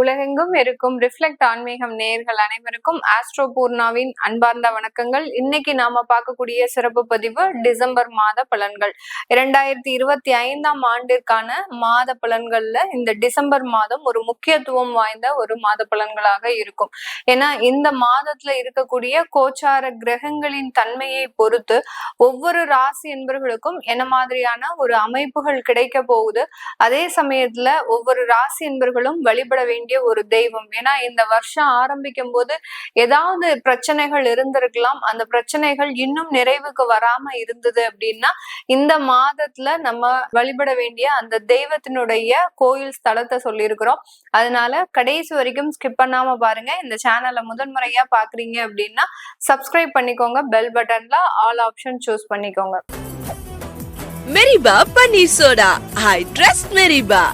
உலகெங்கும் இருக்கும் ரிஃப்ளெக்ட் ஆன்மீகம் நேயர்கள் அனைவருக்கும் ஆஸ்ட்ரோ பூர்ணாவின் அன்பார்ந்த வணக்கங்கள். இன்னைக்கு நாம பார்க்கக்கூடிய சிறப்பு பதிவு டிசம்பர் மாத பலன்கள். இரண்டாயிரத்தி இருபத்தி ஐந்தாம் ஆண்டிற்கான மாத பலன்கள்ல இந்த டிசம்பர் மாதம் ஒரு முக்கியத்துவம் வாய்ந்த ஒரு மாத பலன்களாக இருக்கும். ஏன்னா இந்த மாதத்துல இருக்கக்கூடிய கோச்சார கிரகங்களின் தன்மையை பொறுத்து ஒவ்வொரு ராசி என்பவர்களுக்கும் என்ன மாதிரியான ஒரு அமைப்புகள் கிடைக்க போகுது. அதே சமயத்துல ஒவ்வொரு ராசி என்பர்களும் வழிபட வேண்டிய ஒரு தெய்வம். ஏன்னா இந்த வருஷம் ஆரம்பிக்கும் போது ஏதாவது பிரச்சனைகள் இருந்திருக்கலாம். அந்த பிரச்சனைகள் இன்னும் நிறைவுக்கு வராம இருந்தது அப்படின்னா இந்த மாதத்துல நம்ம வழிபட வேண்டிய அந்த தெய்வத்தினுடைய கோயில் ஸ்தலத்தை சொல்லியிருக்கிறோம். அதனால கடைசி வரைக்கும் ஸ்கிப் பண்ணாம பாருங்க. இந்த சேனலை முதன்முறையா பாக்குறீங்க அப்படின்னா சப்ஸ்கிரைப் பண்ணிக்கோங்க. பெல் பட்டன்ல ஆல் ஆப்ஷன் சூஸ் பண்ணிக்கோங்க. மெரிபா பன்னீர் சோடா ஐ ட்ரஸ்ட் மெரிபா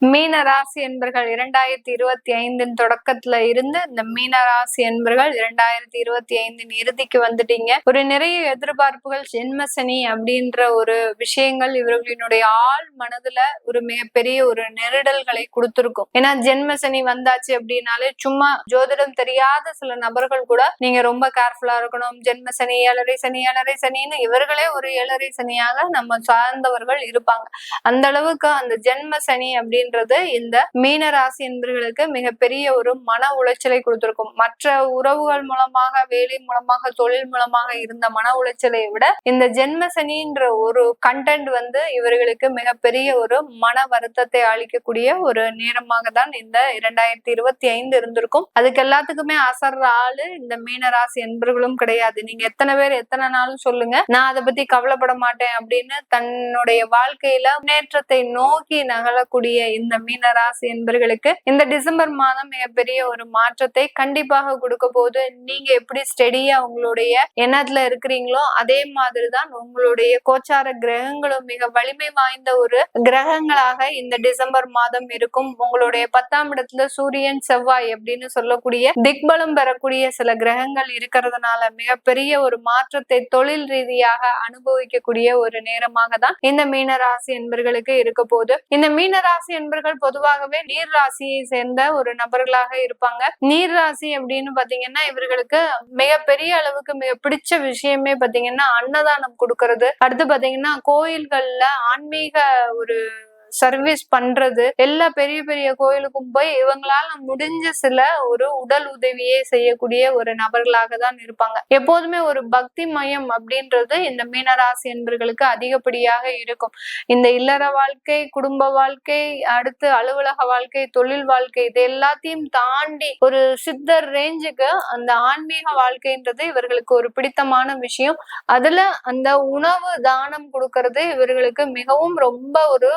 மீன ராசி என்பர்கள் இரண்டாயிரத்தி இருபத்தி ஐந்தின் தொடக்கத்துல இருந்து இந்த மீன ராசி என்பர்கள் இரண்டாயிரத்தி இருபத்தி ஐந்தின் இறுதிக்கு வந்துட்டீங்க. ஒரு நிறைய எதிர்பார்ப்புகள் ஜென்ம சனி அப்படின்ற ஒரு விஷயங்கள் இவர்களினுடைய ஆள் மனதுல ஒரு மிகப்பெரிய ஒரு நெருடல்களை கொடுத்துருக்கும். ஏன்னா ஜென்ம சனி வந்தாச்சு அப்படின்னாலே சும்மா ஜோதிடம் தெரியாத சில நபர்கள் கூட நீங்க ரொம்ப கேர்ஃபுல்லா இருக்கணும். ஜென்ம சனி ஏழரை சனி ஏழரை சனின்னு இவர்களே ஒரு ஏழரை சனியாக நம்ம சார்ந்தவர்கள் இருப்பாங்க. அந்த அளவுக்கு அந்த ஜென்ம சனி அப்படின்றது இந்த மீன ராசி என்பர்களுக்கு மிகப்பெரிய ஒரு மன உளைச்சலை கொடுத்திருக்கும். மற்ற உறவுகள் மூலமாக வேலை மூலமாக தொழில் மூலமாக இருந்த மன உளைச்சலை விட இந்த ஜென்ம சனின்ற ஒரு கண்டென்ட் வந்து இவர்களுக்கு மிகப்பெரிய ஒரு மன வருத்தத்தை அளிக்கக்கூடிய ஒரு நேரமாக தான் இந்த இரண்டாயிரத்தி இருபத்தி ஐந்து இருந்திருக்கும். அதுக்கு எல்லாத்துக்குமே அசர்ற ஆளு இந்த மீன ராசி என்பர்களும் கிடையாது. நீங்க எத்தனை பேர் எத்தனை நாளும் சொல்லுங்க. நான் அதை பத்தி கவலைப்பட மாட்டேன் அப்படின்னு தன்னுடைய வாழ்க்கையில முன்னேற்றத்தை நோக்கி நகலக்கூடிய இந்த மீன ராசி என்பர்களுக்கு இந்த டிசம்பர் மாதம் மிகப்பெரிய ஒரு மாற்றத்தை கண்டிப்பாக கொடுக்க போது நீங்க எப்படி ஸ்டெடியா உங்களுடைய எண்ணத்துல இருக்கிறீங்களோ அதே மாதிரிதான் உங்களுடைய கோச்சார கிரகங்களும் மிக வலிமை வாய்ந்த ஒரு கிரகங்களாக இந்த டிசம்பர் மாதம் இருக்கும். உங்களுடைய பத்தாம் இடத்துல சூரியன் செவ்வாய் அப்படின்னு சொல்லக்கூடிய திக்பலம் பெறக்கூடிய சில கிரகங்கள் இருக்கிறதுனால மிகப்பெரிய ஒரு மாற்றத்தை தொழில் ரீதியாக அனுபவிக்கக்கூடிய ஒரு நேரமாக தான் இந்த மீனராசி என்பர்களுக்கு இருக்க போது இந்த மீனராசி ராசி பொதுவாகவே நீர் ராசியை சேர்ந்த ஒரு நபர்களாக இருப்பாங்க. நீர் ராசி அப்படின்னு பாத்தீங்கன்னா இவர்களுக்கு மிகப்பெரிய அளவுக்கு மிக பிடிச்ச விஷயமே பாத்தீங்கன்னா அன்னதானம் கொடுக்கறது. அடுத்து பாத்தீங்கன்னா கோயில்கள்ல ஆன்மீக ஒரு சர்வீஸ் பண்றது. எல்லா பெரிய பெரிய கோயிலுக்கும் போய் இவங்களால முடிஞ்ச சில ஒரு உடல் உதவியை செய்யக்கூடிய ஒரு நபர்களாக தான் இருப்பாங்க. எப்போதுமே ஒரு பக்தி மயம் அப்படின்றது இந்த மீனராசி என்பர்களுக்கு அதிகப்படியாக இருக்கும். இந்த இல்லற வாழ்க்கை குடும்ப வாழ்க்கை அடுத்து அலுவலக வாழ்க்கை தொழில் வாழ்க்கை இது எல்லாத்தையும் தாண்டி ஒரு சித்தர் ரேஞ்சுக்கு அந்த ஆன்மீக வாழ்க்கைன்றது இவர்களுக்கு ஒரு பிடித்தமான விஷயம். அதுல அந்த உணவு தானம் கொடுக்கறது இவர்களுக்கு மிகவும் ரொம்ப ஒரு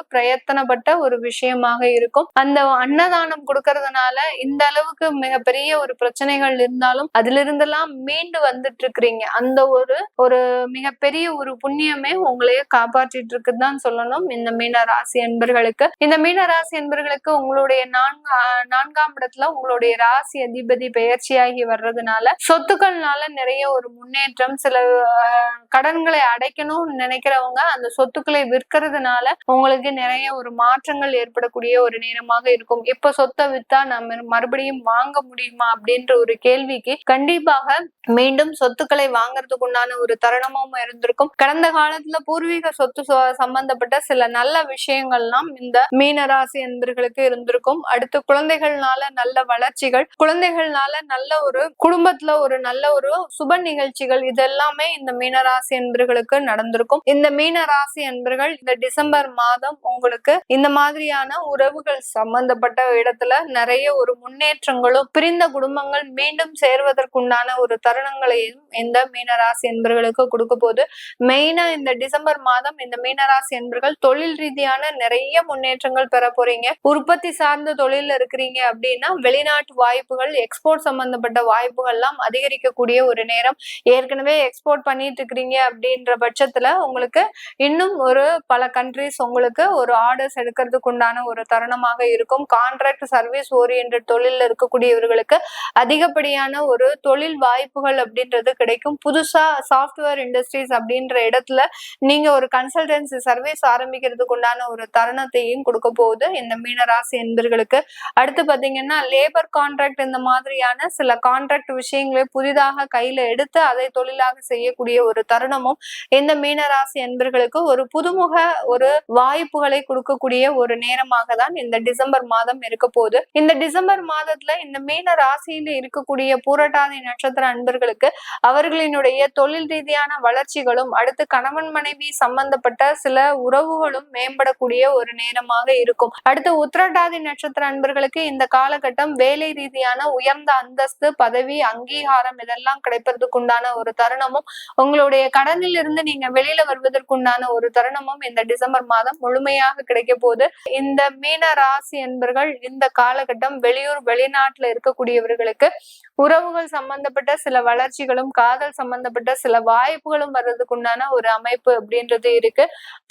பிரயத்தனப்பட்ட ஒரு விஷயமாக இருக்கும். அந்த அன்னதானம் கொடுக்கறதுனால இந்த அளவுக்கு மிகப்பெரிய ஒரு பிரச்சனைகள் இருந்தாலும் அதுல இருந்தெல்லாம் மீண்டு வந்துட்டு இருக்கிறீங்க அந்த ஒரு ஒரு மிகப்பெரிய ஒரு புண்ணியமே உங்களையே காப்பாற்றிட்டு இருக்குதுதான் சொல்லணும். இந்த மீன ராசி என்பர்களுக்கு இந்த மீன ராசி என்பர்களுக்கு உங்களுடைய நான்கு நான்காம் இடத்துல உங்களுடைய ராசி அதிபதி பெயர்ச்சியாகி வர்றதுனால சொத்துக்கள்னால நிறைய ஒரு முன்னேற்றம் சில ஆஹ் கடன்களை அடைக்கணும்னு நினைக்கிறவங்க அந்த சொத்துக்களை விற்கிறதுனால உங்களுக்கு நிறைய ஒரு மாற்றங்கள் ஏற்படக்கூடிய ஒரு நேரமாக இருக்கும். இப்ப சொத்தை வித்தா நம்ம மறுபடியும் வாங்க முடியுமா அப்படின்ற ஒரு கேள்விக்கு கண்டிப்பாக மீண்டும் சொத்துக்களை வாங்குறதுக்கு உண்டான ஒரு தருணமும் இருந்திருக்கும். கடந்த காலத்துல பூர்வீக சொத்து சம்பந்தப்பட்ட சில நல்ல விஷயங்கள்லாம் இந்த மீனராசி என்பர்களுக்கு இருந்திருக்கும். அடுத்து குழந்தைகள்னால நல்ல வளர்ச்சிகள் குழந்தைகள்னால நல்ல ஒரு குடும்பத்துல ஒரு நல்ல ஒரு சுப நிகழ்ச்சிகள் இதெல்லாமே இந்த மீனராசி என்பர்களுக்கு நடந்திருக்கும். இந்த மீனராசி என்பர்கள் இந்த டிசம்பர் மாதம் உங்களுக்கு இந்த மாதிரியான உறவுகள் சம்பந்தப்பட்ட இடத்துல நிறைய ஒரு முன்னேற்றங்களும் பிரிந்த குடும்பங்கள் மீண்டும் சேர்வதற்குண்டான ஒரு தருணங்களையும் இந்த மீனராசி என்பர்களுக்கு கொடுக்க போது மெயினா இந்த டிசம்பர் மாதம் இந்த மீனராசி என்பர்கள் தொழில் ரீதியான நிறைய முன்னேற்றங்கள் பெற போறீங்க. உற்பத்தி சார்ந்த தொழில்ல இருக்கிறீங்க அப்படின்னா வெளிநாட்டு வாய்ப்புகள் எக்ஸ்போர்ட் சம்பந்தப்பட்ட வாய்ப்புகள்லாம் அதிகரிக்கக்கூடிய ஒரு நேரம். ஏற்கனவே எக்ஸ்போர்ட் பண்ணிட்டு இருக்கிறீங்க அப்படின்ற பட்சத்துல உங்களுக்கு இன்னும் ஒரு பல கண்ட்ரிஸ் உங்களுக்கு ஒரு ஆர்டர்ஸ் எடுக்கிறதுக்கு உண்டான ஒரு தருணமாக இருக்கும். கான்ட்ராக்ட் சர்வீஸ் ஓரியன்ட் தொழில இருக்கக்கூடியவர்களுக்கு அதிகப்படியான ஒரு தொழில் வாய்ப்புகள் அப்படின்றது கிடைக்கும். புதுசா சாஃப்ட்வேர் இண்டஸ்ட்ரீஸ் அப்படின்ற இடத்துல நீங்க ஒரு கன்சல்டன்சி சர்வீஸ் ஆரம்பிக்கிறதுக்கு உண்டான ஒரு தருணத்தையும் கொடுக்க போகுது. இந்த மீனராசி என்பர்களுக்கு. அடுத்து பாத்தீங்கன்னா லேபர் கான்ட்ராக்ட் இந்த மாதிரியான சில கான்ட்ராக்ட் விஷயங்களை புதிதாக கையில எடுத்து அதை தொழிலாக செய்யக்கூடிய ஒரு தருணமும் இந்த மீனராசி என்பர்களுக்கு ஒரு புதுமுக ஒரு வாய்ப்புகளை கொடுக்கக்கூடிய ஒரு நேரமாக தான் இந்த டிசம்பர் மாதம் இருக்க போகுது. இந்த டிசம்பர் மாதத்துல இந்த மீன ராசியில இருக்கக்கூடிய பூரட்டாதி நட்சத்திர அன்பர்களுக்கு அவர்களினுடைய தொழில் ரீதியான வளர்ச்சிகளும் அடுத்து கணவன் மனைவி சம்பந்தப்பட்ட சில உறவுகளும் மேம்படக்கூடிய ஒரு நேரமாக இருக்கும். அடுத்து உத்திரட்டாதி நட்சத்திர அன்பர்களுக்கு இந்த காலகட்டம் வேலை ரீதியான உயர்ந்த அந்தஸ்து பதவி அங்கீகாரம் இதெல்லாம் கிடைப்பதற்குண்டான ஒரு தருணமும் உங்களுடைய கடனில் இருந்து நீங்க வெளியில வருவதற்குண்டான ஒரு தருணமும் இந்த டிசம்பர் மாதம் முழுமையாக கிடைக்க போகுது இந்த மீன ராசி என்பர்கள் இந்த காலகட்டம் வெளியூர் வெளிநாட்டுல இருக்கக்கூடியவர்களுக்கு உறவுகள் சம்பந்தப்பட்ட சில வளர்ச்சிகளும் காதல் சம்பந்தப்பட்ட சில வாய்ப்புகளும் வர்றதுக்கு உண்டான ஒரு அமைப்பு அப்படின்றது இருக்கு.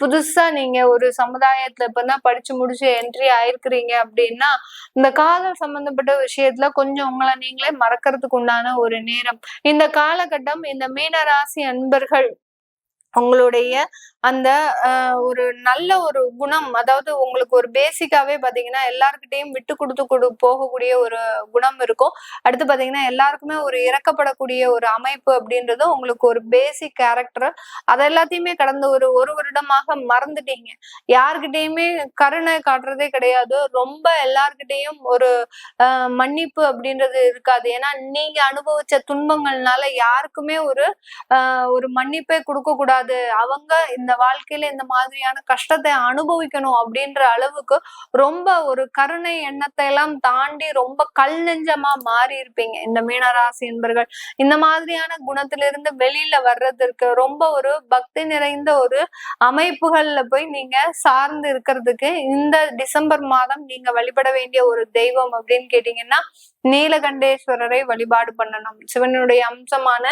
புதுசா நீங்க ஒரு சமுதாயத்துல இப்பதான் படிச்சு முடிச்சு என்ட்ரி ஆயிருக்கிறீங்க அப்படின்னா இந்த காதல் சம்பந்தப்பட்ட விஷயத்துல கொஞ்சம் உங்களை நீங்களே மறக்கிறதுக்கு உண்டான ஒரு நேரம். இந்த காலகட்டம் இந்த மீனராசி அன்பர்கள் உங்களுடைய அந்த ஒரு நல்ல ஒரு குணம் அதாவது உங்களுக்கு ஒரு பேசிக்காவே பாத்தீங்கன்னா எல்லாருக்கிட்டையும் விட்டு கொடுத்து கொடு போகக்கூடிய ஒரு குணம் இருக்கும். அடுத்து பாத்தீங்கன்னா எல்லாருக்குமே ஒரு இறக்கப்படக்கூடிய ஒரு அமைப்பு அப்படின்றது உங்களுக்கு ஒரு பேசிக் கேரக்டர் அது எல்லாத்தையுமே கடந்த ஒரு ஒரு வருடமாக மறந்துட்டீங்க. யாருக்கிட்டையுமே கருணை காட்டுறதே கிடையாது. ரொம்ப எல்லாருக்கிட்டையும் ஒரு மன்னிப்பு அப்படின்றது இருக்காது. ஏன்னா நீங்க அனுபவிச்ச துன்பங்கள்னால யாருக்குமே ஒரு ஒரு மன்னிப்பே கொடுக்க கூடாது அவங்க இந்த வாழ்க்கையில இந்த மாதிரியான கஷ்டத்தை அனுபவிக்கணும் அப்படின்ற அளவுக்கு ரொம்ப ஒரு கருணை எண்ணத்தை எல்லாம் தாண்டி ரொம்ப கல் நெஞ்சமா மாறி இருப்பீங்க. இந்த மீனராசி என்பர்கள் இந்த மாதிரியான குணத்திலிருந்து வெளியில வர்றதற்கு ரொம்ப ஒரு பக்தி நிறைந்த ஒரு அமைப்புகள்ல போய் நீங்க சார்ந்து இருக்கிறதுக்கு இந்த டிசம்பர் மாதம் நீங்க வழிபட வேண்டிய ஒரு தெய்வம் அப்படின்னு கேட்டீங்கன்னா நீலகண்டேஸ்வரரை வழிபாடு பண்ணணும். சிவனுடைய அம்சமான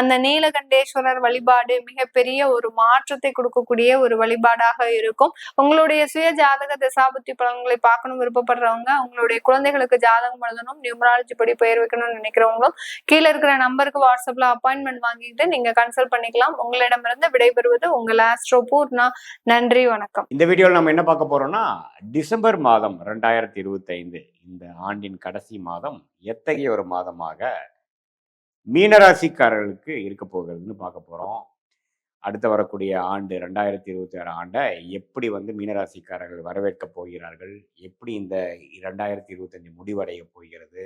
அந்த நீலகண்டேஸ்வரர் வழிபாடு மிகப்பெரிய ஒரு மாற்றத்தை கொடுக்கக்கூடிய ஒரு வழிபாடாக இருக்கும். உங்களுடைய சுய ஜாதக தசாபுத்தி பலன்களை பார்க்கணும் விருப்பப்படுறவங்க உங்களுடைய குழந்தைகளுக்கு ஜாதகம் எழுதணும் நியூமராலஜி படி பெயர் வைக்கணும்னு நினைக்கிறவங்களும் கீழே இருக்கிற நம்பருக்கு வாட்ஸ்அப்ல அப்பாயின்மெண்ட் வாங்கிட்டு நீங்க கன்சல்ட் பண்ணிக்கலாம். உங்களிடமிருந்து விடைபெறுவது உங்கள் ஆஸ்ட்ரோ பூர்ணா. நன்றி வணக்கம். இந்த வீடியோவில் நம்ம என்ன பார்க்க போறோம்னா டிசம்பர் மாதம் ரெண்டாயிரத்தி இருபத்தைந்து இந்த ஆண்டின் கடைசி மாதம் எத்தகைய ஒரு மாதமாக மீனராசிக்காரர்களுக்கு இருக்க போகிறதுன்னு பார்க்க போகிறோம் அடுத்து வரக்கூடிய ஆண்டு ரெண்டாயிரத்தி இருபத்தி ஆறு ஆண்டை எப்படி வந்து மீனராசிக்காரர்கள் வரவேற்க போகிறார்கள்? எப்படி இந்த ரெண்டாயிரத்தி இருபத்தஞ்சு முடிவடைய போகிறது?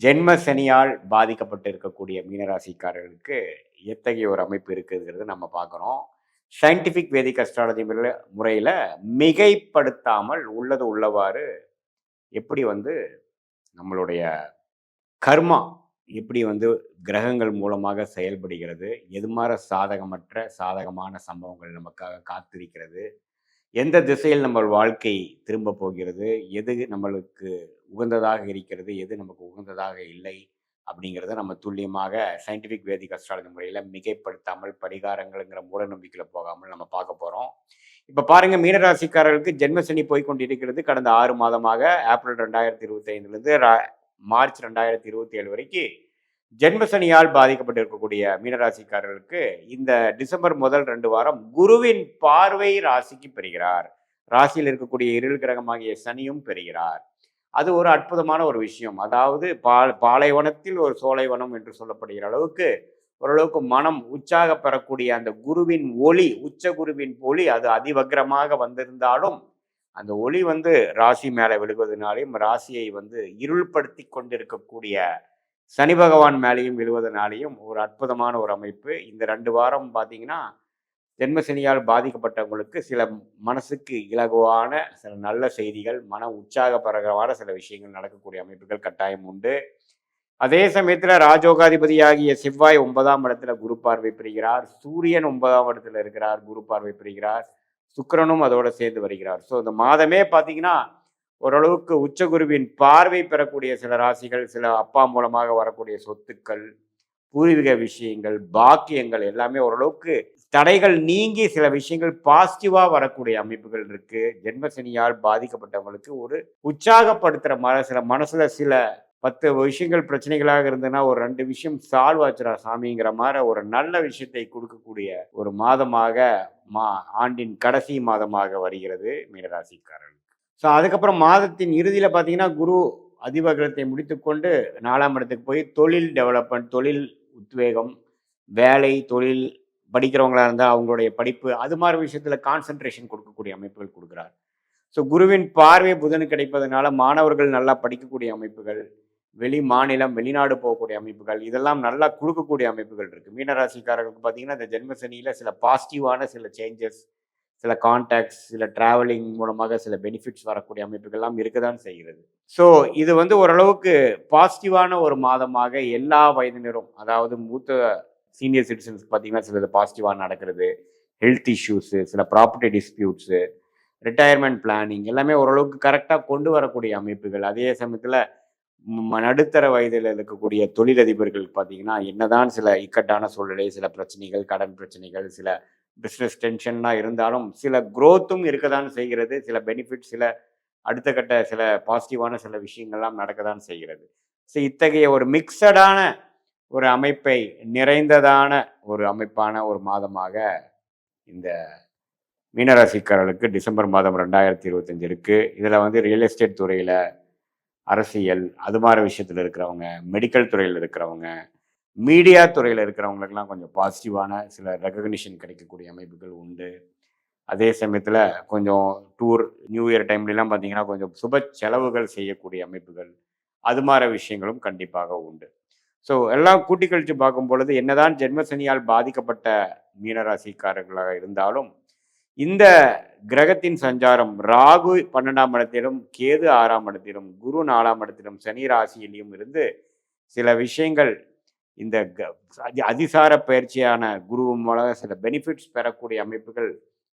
ஜென்ம சனியால் பாதிக்கப்பட்டு இருக்கக்கூடிய மீனராசிக்காரர்களுக்கு எத்தகைய ஒரு அமைப்பு இருக்குதுங்கிறது நம்ம பார்க்குறோம். சயின்டிஃபிக் வேதிக் அஸ்ட்ராலஜி முறையில் மிகைப்படுத்தாமல் உள்ளது உள்ளவாறு எப்படி வந்து நம்மளுடைய கர்மா எப்படி வந்து கிரகங்கள் மூலமாக செயல்படுகிறது எது மாதிரி சாதகமற்ற சாதகமான சம்பவங்கள் நமக்காக காத்திருக்கிறது எந்த திசையில் நம்ம வாழ்க்கை திரும்ப போகிறது எது நம்மளுக்கு உகந்ததாக இருக்கிறது எது நமக்கு உகந்ததாக இல்லை அப்படிங்கிறத நம்ம துல்லியமாக சயின்டிஃபிக் வேதிக் அஸ்ட்ராலஜி முறையில் மிகைப்படுத்தாமல் பரிகாரங்கள்ங்கிற மூட நம்பிக்கையில் போகாமல் நம்ம பார்க்க போகிறோம் இப்போ பாருங்க மீனராசிக்காரர்களுக்கு ஜென்மசனி போய் கொண்டிருக்கிறது கடந்த ஆறு மாதமாக ஏப்ரல் ரெண்டாயிரத்தி இருபத்தி ஐந்துலேருந்து மார்ச் ரெண்டாயிரத்தி இருபத்தி ஏழு வரைக்கும் ஜென்மசனியால் பாதிக்கப்பட்டிருக்கக்கூடிய மீனராசிக்காரர்களுக்கு இந்த டிசம்பர் முதல் ரெண்டு வாரம் குருவின் பார்வை ராசிக்கு பெறுகிறார். ராசியில் இருக்கக்கூடிய இருள் கிரகமாகிய சனியும் பெறுகிறார். அது ஒரு அற்புதமான ஒரு விஷயம். அதாவது பா பாலைவனத்தில் ஒரு சோலைவனம் என்று சொல்லப்படுகிற அளவுக்கு ஓரளவுக்கு மனம் உற்சாக பெறக்கூடிய அந்த குருவின் ஒளி உச்ச குருவின் ஒளி அது அதிவக்ரமாக வந்திருந்தாலும் அந்த ஒளி வந்து ராசி மேலே விழுவதனாலையும் ராசியை வந்து இருள்படுத்தி கொண்டிருக்கக்கூடிய சனி பகவான் மேலேயும் விழுவதனாலையும் ஒரு அற்புதமான ஒரு அமைப்பு. இந்த ரெண்டு வாரம் பார்த்தீங்கன்னா ஜென்மசனியால் பாதிக்கப்பட்டவங்களுக்கு சில மனசுக்கு இலகுவான சில நல்ல செய்திகள் மன உற்சாகப்பரகமான சில விஷயங்கள் நடக்கக்கூடிய அமைப்புகள் கட்டாயம் உண்டு. அதே சமயத்தில் ராஜோகாதிபதியாகிய செவ்வாய் ஒன்பதாம் இடத்துல குரு பார்வை பெறுகிறார். சூரியன் ஒன்பதாம் இடத்துல இருக்கிறார் குரு பார்வை பெறுகிறார். சுக்கிரனும் அதோட சேர்ந்து வருகிறார். ஸோ இந்த மாதமே பார்த்தீங்கன்னா ஓரளவுக்கு உச்சகுருவின் பார்வை பெறக்கூடிய சில ராசிகள் சில அப்பா மூலமாக வரக்கூடிய சொத்துக்கள் பூர்வீக விஷயங்கள் பாக்கியங்கள் எல்லாமே ஓரளவுக்கு தடைகள் நீங்கி சில விஷயங்கள் பாசிட்டிவாக வரக்கூடிய அமைப்புகள் இருக்கு. ஜென்மசனியால் பாதிக்கப்பட்டவங்களுக்கு ஒரு உற்சாகப்படுத்துகிற மன சில மனசில் சில பத்து விஷயங்கள் பிரச்சனைகளாக இருந்ததுன்னா ஒரு ரெண்டு விஷயம் சால்வ் ஆச்சுரா சாமிங்கிற மாதிரி ஒரு நல்ல விஷயத்தை கொடுக்கக்கூடிய ஒரு மாதமாக மா ஆண்டின் கடைசி மாதமாக வருகிறது மீனராசிக்காரர்களுக்கு. ஸோ அதுக்கப்புறம் மாதத்தின் இறுதியில் பார்த்தீங்கன்னா குரு அதிபகரத்தை முடித்துக்கொண்டு நாலாம் இடத்துக்கு போய் தொழில் டெவலப்மெண்ட் தொழில் உத்வேகம் வேலை தொழில் படிக்கிறவங்களா இருந்தால் அவங்களுடைய படிப்பு அது மாதிரி விஷயத்தில் கான்சென்ட்ரேஷன் கொடுக்கக்கூடிய அமைப்புகள் கொடுக்குறார். ஸோ குருவின் பார்வை புதனு கிடைப்பதனால மாணவர்கள் நல்லா படிக்கக்கூடிய அமைப்புகள் வெளி மாநிலம் வெளிநாடு போகக்கூடிய அமைப்புகள் இதெல்லாம் நல்லா கொடுக்கக்கூடிய அமைப்புகள் இருக்குது மீனராசிக்காரர்களுக்கு பார்த்தீங்கன்னா இந்த ஜென்மசனியில் சில பாசிட்டிவான சில சேஞ்சஸ் சில கான்டாக்ட்ஸ் சில டிராவலிங் மூலமாக சில பெனிஃபிட்ஸ் வரக்கூடிய அமைப்புகள்லாம் இருக்க தான் செய்கிறது. ஸோ இது வந்து ஓரளவுக்கு பாசிட்டிவான ஒரு மாதமாக எல்லா வயதினரும் அதாவது மூத்த சீனியர் சிட்டிசன்ஸ்க்கு பார்த்தீங்கன்னா சிலது பாசிட்டிவாக நடக்கிறது. ஹெல்த் இஷ்யூஸு சில ப்ராப்பர்ட்டி டிஸ்பியூட்ஸு ரிட்டையர்மெண்ட் பிளானிங் எல்லாமே ஓரளவுக்கு கரெக்டாக கொண்டு வரக்கூடிய அமைப்புகள். அதே சமயத்தில் ம- நடுத்தர வயதில் இருக்கக்கூடிய தொழிலதிபர்களுக்கு பார்த்தீங்கன்னா என்னதான் சில இக்கட்டான சூழ்நிலை சில பிரச்சனைகள் கடன் பிரச்சனைகள் சில பிஸ்னஸ் டென்ஷன்லாம் இருந்தாலும் சில குரோத்தும் இருக்க தான் செய்கிறது. சில பெனிஃபிட் சில அடுத்த கட்ட சில பாசிட்டிவான சில விஷயங்கள்லாம் நடக்க தான் செய்கிறது. ஸோ இத்தகைய ஒரு மிக்சடான ஒரு அமைப்பை நிறைந்ததான ஒரு அமைப்பான ஒரு மாதமாக இந்த மீனராசிக்காரர்களுக்கு டிசம்பர் மாதம் ரெண்டாயிரத்தி இருபத்தஞ்சு இருக்குது இதில் வந்து ரியல் எஸ்டேட் துறையில் அரசியல் அது மாதிரி விஷயத்தில் இருக்கிறவங்க மெடிக்கல் துறையில் இருக்கிறவங்க மீடியா துறையில் இருக்கிறவங்களுக்கெல்லாம் கொஞ்சம் பாசிட்டிவான சில ரெகக்னிஷன் கிடைக்கக்கூடிய அமைப்புகள் உண்டு. அதே சமயத்தில் கொஞ்சம் டூர் நியூ இயர் டைம்லலாம் பார்த்தீங்கன்னா கொஞ்சம் சுப செலவுகள் செய்யக்கூடிய அமைப்புகள் அது மாதிரி விஷயங்களும் கண்டிப்பாக உண்டு. ஸோ எல்லாம் கூட்டி கழித்து பார்க்கும் பொழுது என்னதான் ஜென்மசனியால் பாதிக்கப்பட்ட மீனராசிக்காரர்களாக இருந்தாலும் இந்த கிரகத்தின் சஞ்சாரம் ராகு பன்னெண்டாம் இடத்திலும் கேது ஆறாம் இடத்திலும் குரு நாலாம் இடத்திலும் சனி ராசியிலையும் இருந்து சில விஷயங்கள் இந்த க- அதிசார பயிற்சியான குரு மூலம் சில பெனிஃபிட்ஸ் பெறக்கூடிய அமைப்புகள்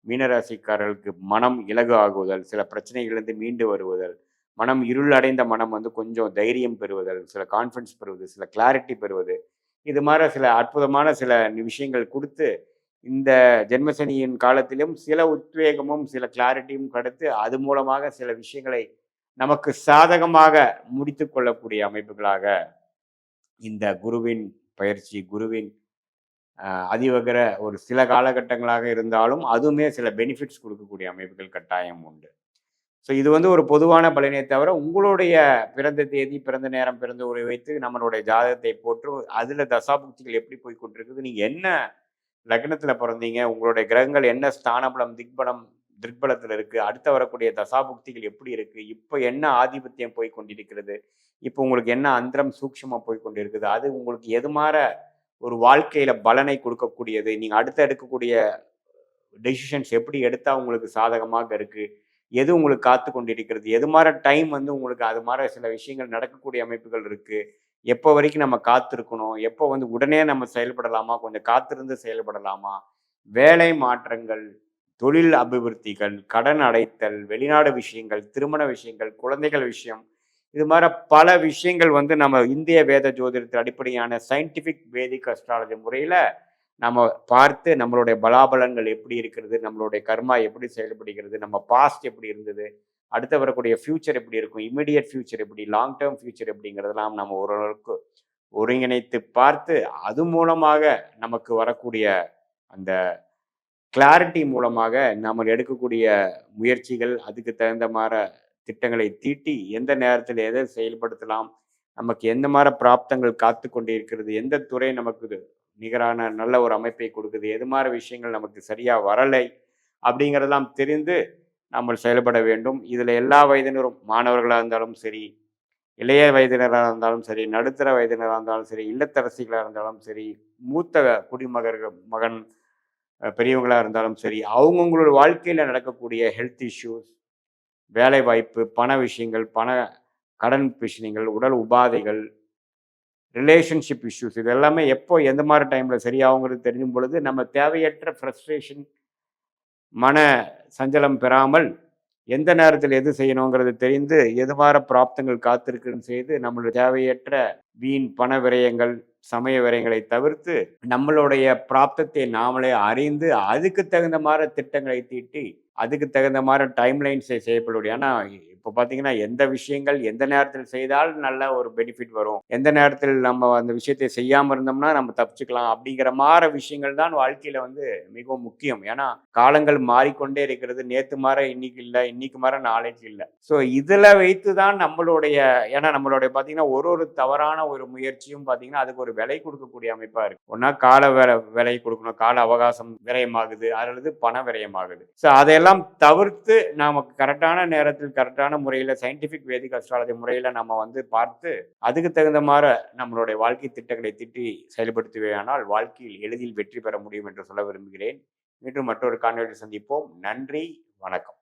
மீனராசிக்காரர்களுக்கு மனம் இலகு ஆகுதல் சில பிரச்சனைகளிலிருந்து மீண்டு வருவதல் மனம் இருள் அடைந்த மனம் வந்து கொஞ்சம் தைரியம் பெறுவதல் சில கான்ஃபிடன்ஸ் பெறுவது சில கிளாரிட்டி பெறுவது இது மாதிரி சில அற்புதமான சில விஷயங்கள் கொடுத்து இந்த ஜென்மசனியின் காலத்திலும் சில உத்வேகமும் சில கிளாரிட்டியும் கிடைத்து அது மூலமாக சில விஷயங்களை நமக்கு சாதகமாக முடித்து கொள்ளக்கூடிய அமைப்புகளாக இந்த குருவின் பயிற்சி குருவின் அதிவகிற அதிவகர ஒரு சில காலகட்டங்களாக இருந்தாலும் அதுவுமே சில பெனிஃபிட்ஸ் கொடுக்கக்கூடிய அமைப்புகள் கட்டாயம் உண்டு. ஸோ இது வந்து ஒரு பொதுவான பலனே தவிர உங்களுடைய பிறந்த தேதி பிறந்த நேரம் பிறந்த உரை வைத்து நம்மளுடைய ஜாதகத்தை போட்டு அதில் தசாபுக்திகள் எப்படி போய் கொண்டிருக்குது நீங்கள் என்ன லக்னத்தில் பிறந்தீங்க உங்களுடைய கிரகங்கள் என்ன ஸ்தானபலம் திக்பலம் திக்பலத்தில் இருக்குது அடுத்து வரக்கூடிய தசாபுக்திகள் எப்படி இருக்குது இப்போ என்ன ஆதிபத்தியம் போய் கொண்டிருக்கிறது இப்போ உங்களுக்கு என்ன அந்தரம் சூக்ஷமாக போய் கொண்டிருக்குது அது உங்களுக்கு எது மாற ஒரு வாழ்க்கையில் பலனை கொடுக்கக்கூடியது நீங்கள் அடுத்த எடுக்கக்கூடிய டெசிஷன்ஸ் எப்படி எடுத்தால் உங்களுக்கு சாதகமாக இருக்குது எது உங்களுக்கு காத்து கொண்டிருக்கிறது? எது மாதிரி டைம் வந்து உங்களுக்கு அது மாதிரி சில விஷயங்கள் நடக்கக்கூடிய அமைப்புகள் இருக்கு. எப்போ வரைக்கும் நம்ம காத்திருக்கணும்? எப்போ வந்து உடனே நம்ம செயல்படலாமா? கொஞ்சம் காத்திருந்து செயல்படலாமா? வேலை மாற்றங்கள் தொழில் அபிவிருத்திகள் கடன் அடைத்தல் வெளிநாடு விஷயங்கள் திருமண விஷயங்கள் குழந்தைகள் விஷயம். இது மாதிரி பல விஷயங்கள் வந்து நம்ம இந்திய வேத ஜோதிடத்தில் அடிப்படையான சயின்டிஃபிக் வேதிக் அஸ்ட்ராலஜி முறையில் நம்ம பார்த்து நம்மளுடைய பலாபலன்கள் எப்படி இருக்கிறது நம்மளுடைய கர்மா எப்படி செயல்படுகிறது நம்ம பாஸ்ட் எப்படி இருந்தது அடுத்து வரக்கூடிய ஃபியூச்சர் எப்படி இருக்கும் இமிடியட் ஃபியூச்சர் எப்படி லாங் டேர்ம் ஃபியூச்சர் எப்படிங்கிறதெல்லாம் நம்ம ஓரளவுக்கு ஒருங்கிணைத்து பார்த்து அது மூலமாக நமக்கு வரக்கூடிய அந்த கிளாரிட்டி மூலமாக நம்ம எடுக்கக்கூடிய முயற்சிகள் அதுக்கு தகுந்த மாதிரி திட்டங்களை தீட்டி எந்த நேரத்தில் எதை செயல்படுத்தலாம் நமக்கு எந்த மாதிரி பிராப்தங்கள் காத்து கொண்டு இருக்கிறது எந்த துறை நமக்கு நிகரான நல்ல ஒரு அமைப்பை கொடுக்குது. எது மாதிரி விஷயங்கள் நமக்கு சரியாக வரலை அப்படிங்கிறதெல்லாம் தெரிந்து நம்ம செயல்பட வேண்டும். இதில் எல்லா வயதினரும் மாணவர்களாக இருந்தாலும் சரி இளைய வயதினராக இருந்தாலும் சரி நடுத்தர வயதினராக இருந்தாலும் சரி இல்லத்தரசிகளாக இருந்தாலும் சரி மூத்த குடிமகர்கள் மகன் பெரியவங்களாக இருந்தாலும் சரி அவங்கவுங்களோட வாழ்க்கையில் நடக்கக்கூடிய ஹெல்த் இஷ்யூஸ் வேலை வாய்ப்பு பண விஷயங்கள் பண கடன் விஷயங்கள் உடல் உபாதைகள் ரிலேஷன்ஷிப் இஷ்யூஸ் இது எல்லாமே எப்போ எந்த மாதிரி டைமில் சரியாகுங்கிறது தெரியும் பொழுது நம்ம தேவையற்ற ஃப்ரஸ்ட்ரேஷன் மன சஞ்சலம் பெறாமல் எந்த நேரத்தில் எது செய்யணுங்கிறது தெரிந்து எது மாதிரி பிராப்தங்கள் காத்திருக்குன்னு செய்து நம்மளுடைய தேவையற்ற வீண் பண விரயங்கள் சமய விரயங்களை தவிர்த்து நம்மளுடைய பிராப்தத்தை நாமளே அறிந்து அதுக்கு தகுந்த மாதிரி திட்டங்களை தீட்டி அதுக்கு தகுந்த மாதிரி டைம் லைன்ஸை செய்யப்படும் ஆனால் இப்போ பார்த்தீங்கன்னா எந்த விஷயங்கள் எந்த நேரத்தில் செய்தால் நல்ல ஒரு பெனிஃபிட் வரும்? எந்த நேரத்தில் நம்ம அந்த விஷயத்தை செய்யாமல் இருந்தோம்னா நம்ம தப்பிச்சுக்கலாம் அப்படிங்கிற மாதிரி விஷயங்கள் தான் வாழ்க்கையில் வந்து மிகவும் முக்கியம். ஏன்னா காலங்கள் மாறிக்கொண்டே இருக்கிறது. நேற்று மாற இன்னைக்கு இல்லை. இன்னைக்கு மாற நாளைக்கு இல்லை. ஸோ இதில் வைத்து தான் நம்மளுடைய ஏன்னா நம்மளுடைய பார்த்தீங்கன்னா ஒரு ஒரு தவறான ஒரு முயற்சியும் பார்த்தீங்கன்னா அதுக்கு ஒரு விலை கொடுக்கக்கூடிய அமைப்பாக இருக்கு. ஒன்றா கால விலை விலை கொடுக்கணும். கால அவகாசம் விரயமாகுது. அல்லது பண விரயமாகுது. ஸோ அதையெல்லாம் தவிர்த்து நமக்கு கரெக்டான நேரத்தில் கரெக்டான முறையில் சயின்டிஃபிக் வேதிக் அஸ்ட்ராலஜி முறையில் நம்ம வந்து பார்த்து அதுக்கு தகுந்த மாதிரி நம்மளுடைய வாழ்க்கை திட்டங்களை திட்டி செயல்படுத்துவேயானால் வாழ்க்கையில் எளிதில் வெற்றி பெற முடியும் என்று சொல்ல விரும்புகிறேன். மீண்டும் மற்றொரு காணொலியில் சந்திப்போம். நன்றி. வணக்கம்.